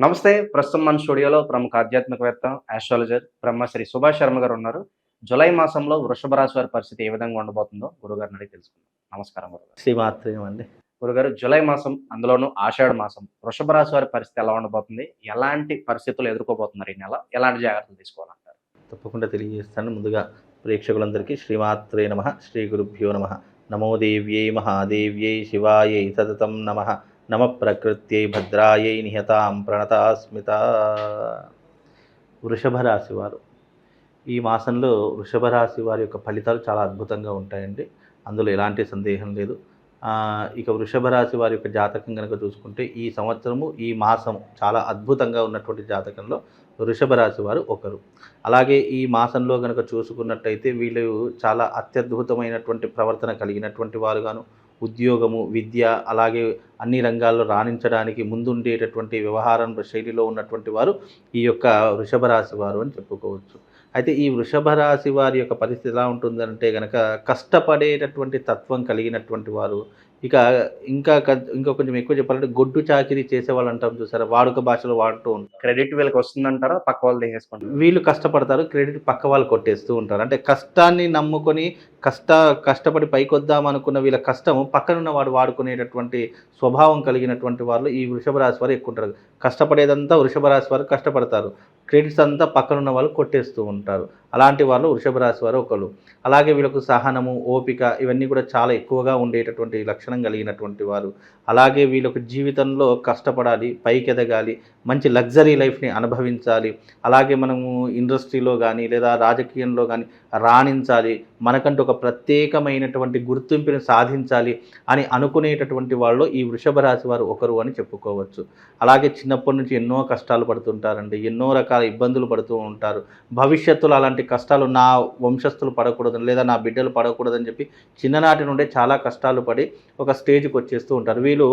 నమస్తే ప్రస్తుతం మన స్టూడియోలో ప్రముఖ ఆధ్యాత్మికవేత్త ఆస్ట్రాలజర్ బ్రహ్మశ్రీ సుభాష్ శర్మ గారు ఉన్నారు. జులై మాసంలో వృషభ రాశి వారి పరిస్థితి ఏ విధంగా ఉండబోతుందో గురుగారిని అడిగి తెలుసుకుందాం. నమస్కారం గురుగారు. శ్రీమాత్రేయం అండి. గురుగారు జులై మాసం అందులోనూ ఆషాఢ మాసం వృషభ రాశి వారి పరిస్థితి ఎలా ఉండబోతుంది? ఎలాంటి పరిస్థితులు ఎదుర్కోబోతున్నారు ఈ నెల? ఎలాంటి జాగ్రత్తలు తీసుకోవాలంటారు? తప్పకుండా తెలియజేస్తాను. ముందుగా ప్రేక్షకులందరికీ శ్రీమాత్రే నమ శ్రీ గురుభ్యో నమ. నమో దేవ్యై మహాదేవ్యై శివాయై సతతం నమ. నమ ప్రకృత్యై భద్రాయై నిహతాం ప్రణతాస్మిత. వృషభ రాశి వారు. ఈ మాసంలో వృషభ రాశి వారి యొక్క ఫలితాలు చాలా అద్భుతంగా ఉంటాయండి. అందులో ఎలాంటి సందేహం లేదు. ఇక వృషభ రాశి వారి యొక్క జాతకం కనుక చూసుకుంటే ఈ సంవత్సరము ఈ మాసం చాలా అద్భుతంగా ఉన్నటువంటి జాతకంలో వృషభ రాశి వారు ఒకరు. అలాగే ఈ మాసంలో కనుక చూసుకున్నట్టయితే వీళ్ళు చాలా అత్యద్భుతమైనటువంటి ప్రవర్తన కలిగినటువంటి వారుగాను ఉద్యోగము విద్య అలాగే అన్ని రంగాల్లో రాణించడానికి ముందుండేటటువంటి వ్యవహారం శైలిలో ఉన్నటువంటి వారు ఈ యొక్క వృషభ రాశి వారు అని చెప్పుకోవచ్చు. అయితే ఈ వృషభ రాశి వారి యొక్క పరిస్థితి ఎలా ఉంటుందంటే కనుక కష్టపడేటటువంటి తత్వం కలిగినటువంటి వారు ఇక ఇంకా ఇంకా కొంచెం ఎక్కువ చెప్పాలంటే గొడ్డు చాకిరీ చేసే వాళ్ళు అంటాం చూసారా? వాడుక భాషలో వాడుతూ ఉంటారు క్రెడిట్ వీళ్ళకి వస్తుందంటారా? పక్క వాళ్ళు తీసేసుకుంటారు? వీళ్ళు కష్టపడతారు క్రెడిట్ పక్క వాళ్ళు కొట్టేస్తూ ఉంటారు. అంటే కష్టాన్ని నమ్ముకొని కష్ట కష్టపడి పైకొద్దాం అనుకున్న వీళ్ళ కష్టము పక్కనున్న వాడు వాడుకునేటటువంటి స్వభావం కలిగినటువంటి వాళ్ళు ఈ వృషభ రాశి వారు ఎక్కువ ఉంటారు. కష్టపడేదంతా వృషభ రాశి వారు కష్టపడతారు. క్రెడిట్స్ అంతా పక్కనున్న వాళ్ళు కొట్టేస్తూ ఉంటారు. అలాంటి వాళ్ళు వృషభ రాశి వారు ఒకరు అలాగే వీళ్ళకు సహనము ఓపిక ఇవన్నీ కూడా చాలా ఎక్కువగా ఉండేటటువంటి లక్షణం కలిగినటువంటి వారు. అలాగే వీళ్ళకు జీవితంలో కష్టపడాలి పైకి ఎదగాలి మంచి లగ్జరీ లైఫ్ని అనుభవించాలి. అలాగే మనము ఇండస్ట్రీలో కానీ లేదా రాజకీయంలో కానీ రాణించాలి మనకంటూ ఒక ప్రత్యేకమైనటువంటి గుర్తింపుని సాధించాలి అని అనుకునేటటువంటి వాళ్ళు ఈ వృషభ రాశి వారు ఒకరు అని చెప్పుకోవచ్చు. అలాగే చిన్నప్పటి నుంచి ఎన్నో కష్టాలు పడుతుంటారండి ఎన్నో రకాల ఇబ్బందులు పడుతూ ఉంటారు. భవిష్యత్తులో అలాంటి కష్టాలు నా వంశస్థులు పడకూడదని లేదా నా బిడ్డలు పడకూడదని చెప్పి చిన్ననాటి నుండే చాలా కష్టాలు పడి ఒక స్టేజ్కి వచ్చేస్తూ ఉంటారు. వీళ్ళు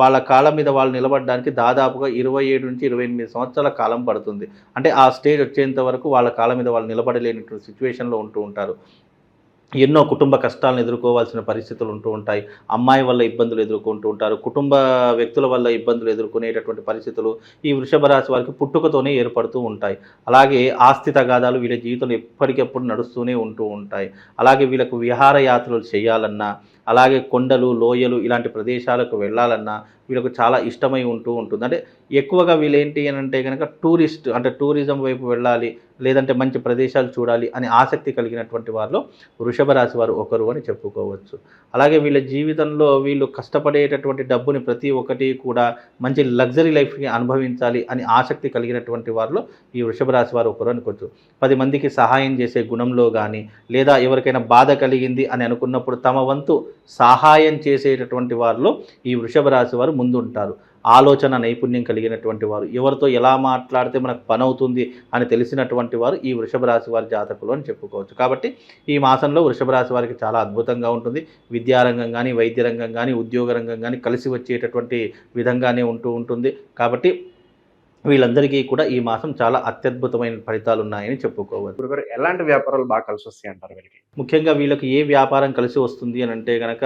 వాళ్ళ కాళ్ళ మీద వాళ్ళు నిలబడడానికి దాదాపుగా ఇరవై ఏడు నుంచి ఇరవై ఎనిమిది సంవత్సరాల కాలం పడుతుంది. అంటే ఆ స్టేజ్ వచ్చేంత వరకు వాళ్ళ కాళ్ళ మీద వాళ్ళు నిలబడలేదు నిలబడలేనటువంటి సిచ్యువేషన్లో ఉంటూ ఉంటారు. ఎన్నో కుటుంబ కష్టాలను ఎదుర్కోవాల్సిన పరిస్థితులు ఉంటూ ఉంటాయి. అమ్మాయి వల్ల ఇబ్బందులు ఎదుర్కొంటూ ఉంటారు. కుటుంబ వ్యక్తుల వల్ల ఇబ్బందులు ఎదుర్కొనేటటువంటి పరిస్థితులు ఈ వృషభ రాశి వారికి పుట్టుకతోనే ఏర్పడుతూ ఉంటాయి. అలాగే ఆస్తి తగాదాలు వీళ్ళ జీవితంలో ఎప్పటికప్పుడు నడుస్తూనే ఉంటూ ఉంటాయి. అలాగే వీళ్ళకు విహారయాత్రలు చేయాలన్నా అలాగే కొండలు లోయలు ఇలాంటి ప్రదేశాలకు వెళ్ళాలన్నా వీళ్ళకు చాలా ఇష్టమై ఉంటూ ఉంటుంది. అంటే ఎక్కువగా వీళ్ళేంటి అని అంటే కనుక టూరిస్ట్ అంటే టూరిజం వైపు వెళ్ళాలి లేదంటే మంచి ప్రదేశాలు చూడాలి అని ఆసక్తి కలిగినటువంటి వారిలో వృషభ రాశి వారు ఒకరు అని చెప్పుకోవచ్చు. అలాగే వీళ్ళ జీవితంలో వీళ్ళు కష్టపడేటటువంటి డబ్బుని ప్రతి ఒక్కటి కూడా మంచి లగ్జరీ లైఫ్ని అనుభవించాలి అని ఆసక్తి కలిగినటువంటి వారిలో ఈ వృషభ రాశి వారు ఒకరు అనుకోవచ్చు. పది మందికి సహాయం చేసే గుణంలో కానీ లేదా ఎవరికైనా బాధ కలిగింది అని అనుకున్నప్పుడు తమ వంతు సహాయం చేసేటటువంటి వారిలో ఈ వృషభ రాశి వారు ముందుంటారు. ఆలోచన నైపుణ్యం కలిగినటువంటి వారు ఎవరితో ఎలా మాట్లాడితే మనకు పని అవుతుంది అని తెలిసినటువంటి వారు ఈ వృషభ రాశి వారి జాతకులు అని చెప్పుకోవచ్చు. కాబట్టి ఈ మాసంలో వృషభ రాశి వారికి చాలా అద్భుతంగా ఉంటుంది. విద్యారంగం కానీ వైద్య రంగం కానీ ఉద్యోగ రంగం కానీ కలిసి వచ్చేటటువంటి విధంగానే ఉంటూ ఉంటుంది. కాబట్టి వీళ్ళందరికీ కూడా ఈ మాసం చాలా అత్యద్భుతమైన ఫలితాలు ఉన్నాయని చెప్పుకోవచ్చు ఎలాంటి వ్యాపారాలు బాగా కలిసి వస్తాయి అంటారు వీళ్ళకి? ముఖ్యంగా వీళ్ళకి ఏ వ్యాపారం కలిసి వస్తుంది అని అంటే కనుక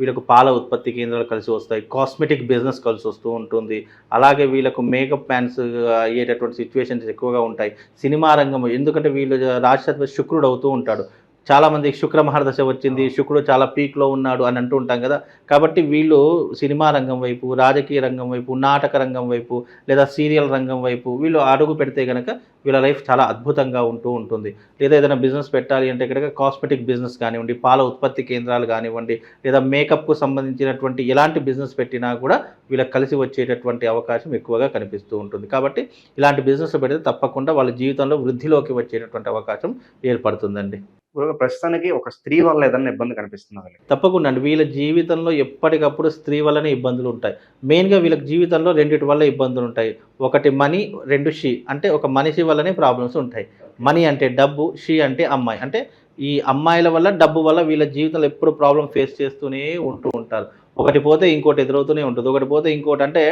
వీళ్ళకు పాల ఉత్పత్తి కేంద్రాలు కలిసి వస్తాయి కాస్మెటిక్ బిజినెస్ కలిసి వస్తూ ఉంటుంది. అలాగే వీళ్ళకు మేకప్ మ్యాన్స్ అయ్యేటటువంటి సిచ్యువేషన్స్ ఎక్కువగా ఉంటాయి. సినిమా రంగం ఎందుకంటే వీళ్ళు రాశి శుక్రుడు అవుతూ ఉంటాడు. చాలా మందికి శుక్ర మహర్దశ వచ్చింది శుక్రుడు చాలా పీక్లో ఉన్నాడు అని అంటూ ఉంటాం కదా. కాబట్టి వీళ్ళు సినిమా రంగం వైపు రాజకీయ రంగం వైపు నాటక రంగం వైపు లేదా సీరియల్ రంగం వైపు వీళ్ళు అడుగు పెడితే కనుక వీళ్ళ లైఫ్ చాలా అద్భుతంగా ఉంటూ ఉంటుంది. లేదా ఏదైనా బిజినెస్ పెట్టాలి అంటే కనుక కాస్మెటిక్ బిజినెస్ కానివ్వండి పాల ఉత్పత్తి కేంద్రాలు కానివ్వండి లేదా మేకప్కు సంబంధించినటువంటి ఎలాంటి బిజినెస్ పెట్టినా కూడా వీళ్ళకి కలిసి వచ్చేటటువంటి అవకాశం ఎక్కువగా కనిపిస్తూ ఉంటుంది. కాబట్టి ఇలాంటి బిజినెస్ పెడితే తప్పకుండా వాళ్ళ జీవితంలో వృద్ధిలోకి వచ్చేటటువంటి అవకాశం ఏర్పడుతుందండి. ప్రస్తుతానికి ఒక స్త్రీ వల్ల ఏదైనా ఇబ్బంది కనిపిస్తుంది వీళ్ళకి? తప్పకుండా అండి. వీళ్ళ జీవితంలో ఎప్పటికప్పుడు స్త్రీ వల్లనే ఇబ్బందులు ఉంటాయి. మెయిన్గా వీళ్ళకి జీవితంలో రెండిటి వల్ల ఇబ్బందులు ఉంటాయి. ఒకటి మనీ రెండు షీ. అంటే ఒక మనిషి వల్లనే ప్రాబ్లమ్స్ ఉంటాయి. మనీ అంటే డబ్బు షీ అంటే అమ్మాయి. అంటే ఈ అమ్మాయిల వల్ల డబ్బు వల్ల వీళ్ళ జీవితంలో ఎప్పుడు ప్రాబ్లం ఫేస్ చేస్తూనే ఉంటూ ఉంటారు. ఒకటి పోతే ఇంకోటి ఎదురవుతూనే ఉంటుంది. ఒకటి పోతే ఇంకోటి అంటే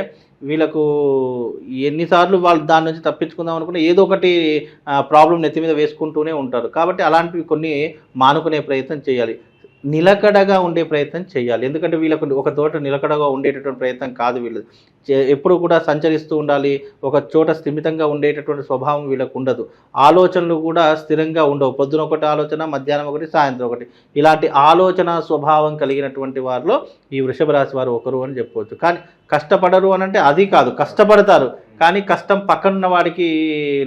వీళ్ళకు ఎన్నిసార్లు వాళ్ళు దాని నుంచి తప్పించుకుందాం అనుకుంటే ఏదో ఒకటి ప్రాబ్లం నెత్తి మీద వేసుకుంటూనే ఉంటారు. కాబట్టి అలాంటివి కొన్ని మానుకునే ప్రయత్నం చేయాలి. నిలకడగా ఉండే ప్రయత్నం చేయాలి. ఎందుకంటే వీళ్ళకు ఒక తోట నిలకడగా ఉండేటటువంటి ప్రయత్నం కాదు వీళ్ళు ఎప్పుడు కూడా సంచరిస్తూ ఉండాలి. ఒక చోట స్థిమితంగా ఉండేటటువంటి స్వభావం వీళ్ళకు ఉండదు. ఆలోచనలు కూడా స్థిరంగా ఉండవు. పొద్దున ఒకటి ఆలోచన మధ్యాహ్నం ఒకటి సాయంత్రం ఒకటి. ఇలాంటి ఆలోచన స్వభావం కలిగినటువంటి వారిలో ఈ వృషభ రాశి వారు ఒకరు అని చెప్పవచ్చు. కానీ కష్టపడరు అని అంటే అది కాదు. కష్టపడతారు. కానీ కష్టం పక్కనున్న వాడికి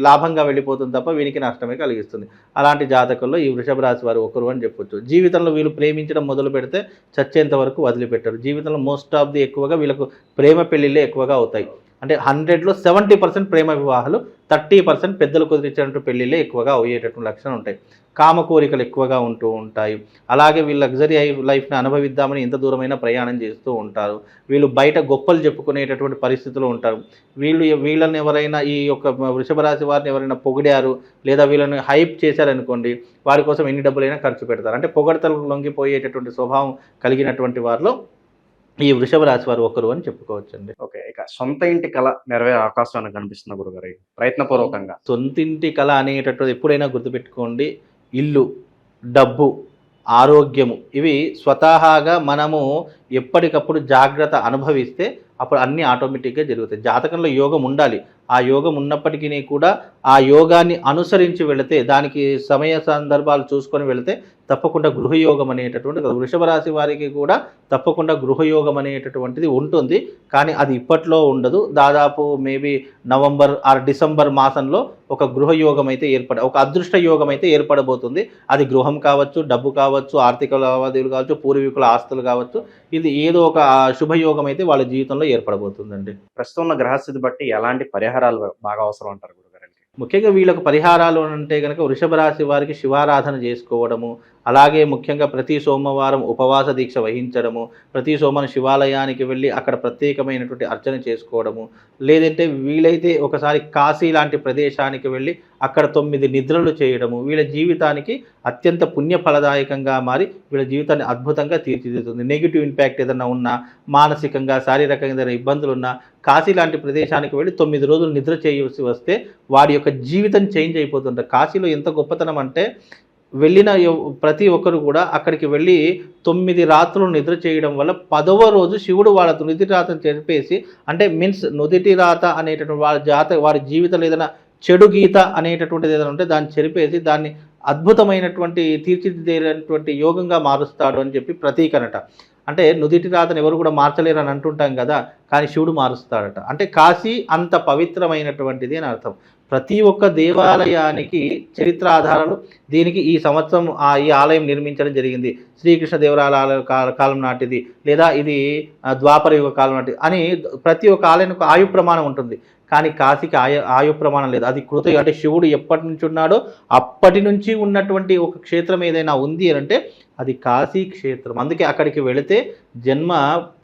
లాభంగా వెళ్ళిపోతుంది తప్ప వీనికి నష్టమే కలిగిస్తుంది. అలాంటి జాతకంలో ఈ వృషభ రాశి వారు ఒకరు అని చెప్పొచ్చు. జీవితంలో వీళ్ళు ప్రేమించడం మొదలు పెడితే చచ్చేంత వరకు వదిలిపెట్టరు. జీవితంలో మోస్ట్ ఆఫ్ ది ఎక్కువగా వీళ్ళకు ప్రేమ పెళ్ళిళ్ళే ఎక్కువగా అవుతాయి. అంటే హండ్రెడ్లో సెవెంటీ పర్సెంట్ ప్రేమ వివాహాలు థర్టీ పర్సెంట్ పెద్దలు కుదిరించినట్టు పెళ్ళిళ్ళే ఎక్కువగా అయ్యేటటువంటి లక్షణాలు ఉంటాయి. కామ కోరికలు ఎక్కువగా ఉంటూ ఉంటాయి. అలాగే వీళ్ళు లగ్జరీ లైఫ్ని అనుభవిద్దామని ఎంత దూరమైన ప్రయాణం చేస్తూ ఉంటారు. వీళ్ళు బయట గొప్పలు చెప్పుకునేటటువంటి పరిస్థితులు ఉంటారు. వీళ్ళు వీళ్ళని ఎవరైనా ఈ యొక్క వృషభ రాశి వారిని ఎవరైనా పొగిడారు లేదా వీళ్ళని హైప్ చేశారనుకోండి వారి కోసం ఎన్ని డబ్బులైనా ఖర్చు పెడతారు. అంటే పొగడతలకు లొంగిపోయేటటువంటి స్వభావం కలిగినటువంటి వారిలో ఈ వృషభ రాశి వారు ఒకరు అని చెప్పుకోవచ్చండి. ఓకే ఇక సొంత ఇంటి కళ నెరవేరే అవకాశం కనిపిస్తుంది గురుగారు? ప్రయత్నపూర్వకంగా. సొంతింటి కళ అనేటటువంటి ఎప్పుడైనా గుర్తుపెట్టుకోండి. ఇల్లు డబ్బు ఆరోగ్యము ఇవి స్వతహాగా మనము ఎప్పటికప్పుడు జాగ్రత్త అనుభవిస్తే అప్పుడు అన్నీ ఆటోమేటిక్గా జరుగుతాయి. జాతకంలో యోగం ఉండాలి. ఆ యోగం ఉన్నప్పటికీ కూడా ఆ యోగాన్ని అనుసరించి వెళితే దానికి సమయ సందర్భాలు చూసుకొని వెళితే తప్పకుండా గృహయోగం అనేటటువంటి వృషభ రాశి వారికి కూడా తప్పకుండా గృహయోగం అనేటటువంటిది ఉంటుంది. కానీ అది ఇప్పట్లో ఉండదు. దాదాపు మేబీ నవంబర్ ఆర్ డిసెంబర్ మాసంలో ఒక గృహయోగం అయితే ఏర్పడ ఒక అదృష్ట యోగం అయితే ఏర్పడబోతుంది. అది గృహం కావచ్చు డబ్బు కావచ్చు ఆర్థిక లావాదేవీలు కావచ్చు పూర్వీకుల ఆస్తులు కావచ్చు ఇది ఏదో ఒక శుభయోగం అయితే వాళ్ళ జీవితంలో ఏర్పడబోతుందండి. ప్రస్తుతం ఉన్న గ్రహస్థితి బట్టి ఎలాంటి పరిహారాలు బాగా అవసరం అంటారు గురుగారు ముఖ్యంగా వీళ్ళకు పరిహారాలు అంటే కనుక వృషభ రాశి వారికి శివారాధన చేసుకోవడము అలాగే ముఖ్యంగా ప్రతి సోమవారం ఉపవాస దీక్ష వహించడము ప్రతి సోమవారం శివాలయానికి వెళ్ళి అక్కడ ప్రత్యేకమైనటువంటి అర్చన చేసుకోవడము లేదంటే వీలైతే ఒకసారి కాశీ లాంటి ప్రదేశానికి వెళ్ళి అక్కడ తొమ్మిది నిద్రలు చేయడము వీళ్ళ జీవితానికి అత్యంత పుణ్యఫలదాయకంగా మారి వీళ్ళ జీవితాన్ని అద్భుతంగా తీర్చిదిద్దుతుంది. నెగిటివ్ ఇంపాక్ట్ ఏదైనా ఉన్నా మానసికంగా శారీరకంగా ఏదైనా ఇబ్బందులు ఉన్నా కాశీ లాంటి ప్రదేశానికి వెళ్ళి తొమ్మిది రోజులు నిద్ర చేయవలసి వస్తే వాడి యొక్క జీవితం చేంజ్ అయిపోతుంటారు కాశీలో ఎంత గొప్పతనం అంటే వెళ్ళిన ప్రతి ఒక్కరు కూడా అక్కడికి వెళ్ళి తొమ్మిది రాత్రులు నిద్ర చేయడం వల్ల పదవ రోజు శివుడు వాళ్ళ నుదిటి రాతను చెరిపేసి అంటే మీన్స్ నుదిటి రాత అనేటటువంటి వాళ్ళ జాత వారి జీవితంలో ఏదైనా చెడు గీత అనేటటువంటిది ఏదైనా ఉంటే దాన్ని చెరిపేసి దాన్ని అద్భుతమైనటువంటి తీర్చిదిద్దేటువంటి యోగంగా మారుస్తాడు అని చెప్పి ప్రతీకనట. అంటే నుదిటి రాతను ఎవరు కూడా మార్చలేరు అని అంటుంటాం కదా కానీ శివుడు మారుస్తాడట. అంటే కాశీ అంత పవిత్రమైనటువంటిది అని అర్థం. ప్రతి ఒక్క దేవాలయానికి చరిత్ర ఆధారాలు దీనికి ఈ సంవత్సరం ఆ ఈ ఆలయం నిర్మించడం జరిగింది. శ్రీకృష్ణ దేవరాయల కాలం నాటిది లేదా ఇది ద్వాపర యుగ కాలం నాటిది అని ప్రతి ఒక్క ఆలయానికి ఆయు ప్రమాణం ఉంటుంది. కానీ కాశీకి ఆయ ఆయు ప్రమాణం లేదు. అది కృత అంటే శివుడు ఎప్పటి నుంచి ఉన్నాడో అప్పటి నుంచి ఉన్నటువంటి ఒక క్షేత్రం ఏదైనా ఉంది అని అంటే అది కాశీ క్షేత్రం. అందుకే అక్కడికి వెళితే జన్మ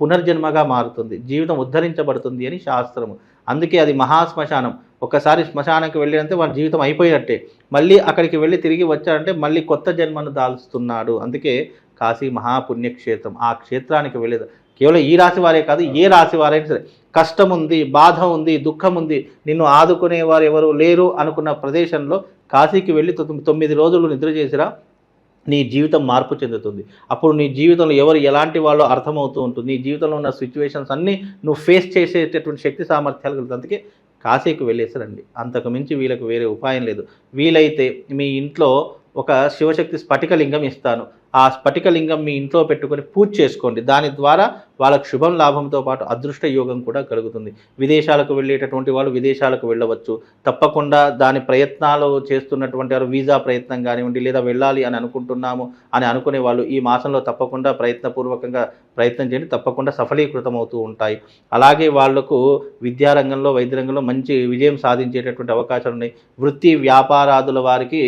పునర్జన్మగా మారుతుంది. జీవితం ఉద్ధరించబడుతుంది అని శాస్త్రము. అందుకే అది మహాశ్మశానం. ఒకసారి శ్మశానానికి వెళ్ళినంతే వాడి జీవితం అయిపోయినట్టే. మళ్ళీ అక్కడికి వెళ్ళి తిరిగి వచ్చారంటే మళ్ళీ కొత్త జన్మను దాల్స్తున్నాడు. అందుకే కాశీ మహాపుణ్యక్షేత్రం. ఆ క్షేత్రానికి వెళ్ళేది. కేవలం ఈ రాశి వారే కాదు ఏ రాశి వారైనా సరే. కష్టం ఉంది బాధ ఉంది దుఃఖం ఉంది నిన్ను ఆదుకునేవారు ఎవరు లేరు అనుకున్న ప్రదేశంలో కాశీకి వెళ్ళి తొమ్మిది రోజులు నిద్ర చేసిరా నీ జీవితం మార్పు చెందుతుంది. అప్పుడు నీ జీవితంలో ఎవరు ఎలాంటి వాళ్ళో అర్థమవుతూ ఉంటుంది. నీ జీవితంలో ఉన్న సిచ్యువేషన్స్ అన్నీ నువ్వు ఫేస్ చేసేటటువంటి శక్తి సామర్థ్యాలు అందుకే కాశీకి వెళ్ళేసారండి అంతకు మించి వీళ్ళకి వేరే ఉపాయం లేదు. వీలైతే మీ ఇంట్లో ఒక శివశక్తి స్ఫటికలింగం ఇస్తాను. ఆ స్ఫటికలింగం మీ ఇంట్లో పెట్టుకొని పూజ చేసుకోండి. దాని ద్వారా వాళ్ళకు శుభం లాభంతో పాటు అదృష్ట యోగం కూడా కలుగుతుంది. విదేశాలకు వెళ్ళేటటువంటి వాళ్ళు విదేశాలకు వెళ్ళవచ్చు. తప్పకుండా దాని ప్రయత్నాలు చేస్తున్నటువంటి వారు వీసా ప్రయత్నం కానివ్వండి లేదా వెళ్ళాలి అని అనుకుంటున్నాము అని అనుకునే వాళ్ళు ఈ మాసంలో తప్పకుండా ప్రయత్నపూర్వకంగా ప్రయత్నం చేయండి. తప్పకుండా సఫలీకృతం అవుతూ ఉంటాయి. అలాగే వాళ్ళకు విద్యారంగంలో వైద్య రంగంలో మంచి విజయం సాధించేటటువంటి అవకాశాలు ఉన్నాయి. వృత్తి వ్యాపారాదుల వారికి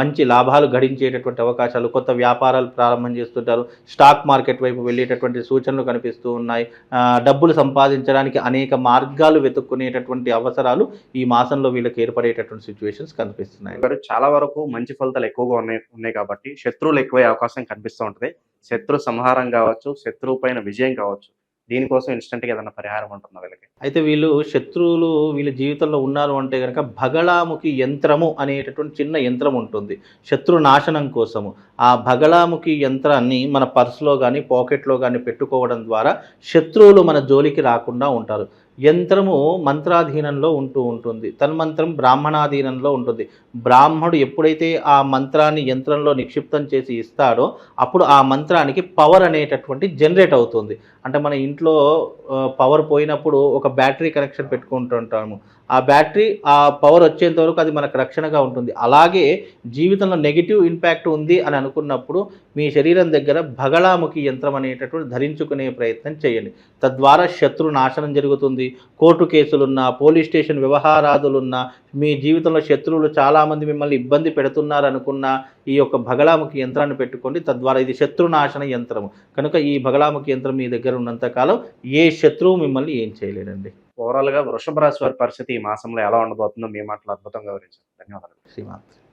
మంచి లాభాలు గడించేటటువంటి అవకాశాలు కొత్త వ్యాపారాలు ప్రారంభం చేస్తుంటారు. స్టాక్ మార్కెట్ వైపు వెళ్ళేటటువంటి సూచనలు కనిపిస్తూ ఉన్నాయి. ఆ, డబ్బులు సంపాదించడానికి అనేక మార్గాలు వెతుక్కునేటటువంటి అవసరాలు ఈ మాసంలో వీళ్ళకి ఏర్పడేటటువంటి సిచ్యువేషన్స్ కనిపిస్తున్నాయి. చాలా వరకు మంచి ఫలితాలు ఎక్కువగా ఉన్నాయి ఉన్నాయి కాబట్టి శత్రువులు ఎక్కువయ్యే అవకాశం కనిపిస్తూ ఉంటుంది. శత్రు సంహారం కావచ్చు శత్రువు పైన విజయం కావచ్చు. దీనికోసం ఇన్స్టెంట్గా ఏదైనా పరిహారం ఉంటుందా వీళ్ళకి? అయితే వీళ్ళు శత్రువులు వీళ్ళ జీవితంలో ఉన్నారు అంటే కనుక భగళాముఖి యంత్రము అనేటటువంటి చిన్న యంత్రం ఉంటుంది. శత్రు నాశనం కోసము. ఆ భగళాముఖి యంత్రాన్ని మన పర్సులో కానీ పాకెట్లో కానీ పెట్టుకోవడం ద్వారా శత్రువులు మన జోలికి రాకుండా ఉంటారు. యంత్రము మంత్రాధీనంలో ఉంటూ ఉంటుంది. తన్మంత్రం బ్రాహ్మణాధీనంలో ఉంటుంది. బ్రాహ్మడు ఎప్పుడైతే ఆ మంత్రాన్ని యంత్రంలో నిక్షిప్తం చేసి ఇస్తాడో అప్పుడు ఆ మంత్రానికి పవర్ అనేటటువంటి జనరేట్ అవుతుంది. అంటే మన ఇంట్లో పవర్ పోయినప్పుడు ఒక బ్యాటరీ కనెక్షన్ పెట్టుకుంటుంటాము. ఆ బ్యాటరీ ఆ పవర్ వచ్చేంత వరకు అది మనకు రక్షణగా ఉంటుంది. అలాగే జీవితంలో నెగిటివ్ ఇంపాక్ట్ ఉంది అని అనుకున్నప్పుడు మీ శరీరం దగ్గర భగళాముఖి యంత్రం అనేటటువంటి ధరించుకునే ప్రయత్నం చేయండి. తద్వారా శత్రు నాశనం జరుగుతుంది. కోర్టు కేసులున్నా పోలీస్ స్టేషన్ వ్యవహారాదులున్నా మీ జీవితంలో శత్రువులు చాలా చాలామంది మిమ్మల్ని ఇబ్బంది పెడుతున్నారు అనుకున్న ఈ యొక్క భగళాముఖి యంత్రాన్ని పెట్టుకోండి. తద్వారా ఇది శత్రునాశన యంత్రము. కనుక ఈ భగళాముఖి యంత్రం మీ దగ్గర ఉన్నంతకాలం ఏ శత్రువు మిమ్మల్ని ఏం చేయలేడండి. ఓవరాల్గా వృషభ రాశి వారి పరిస్థితి ఈ మాసంలో ఎలా ఉండబోతుందో మీ మాటలు అద్భుతంగా వివరించారు. ధన్యవాదాలు. శ్రీమాన్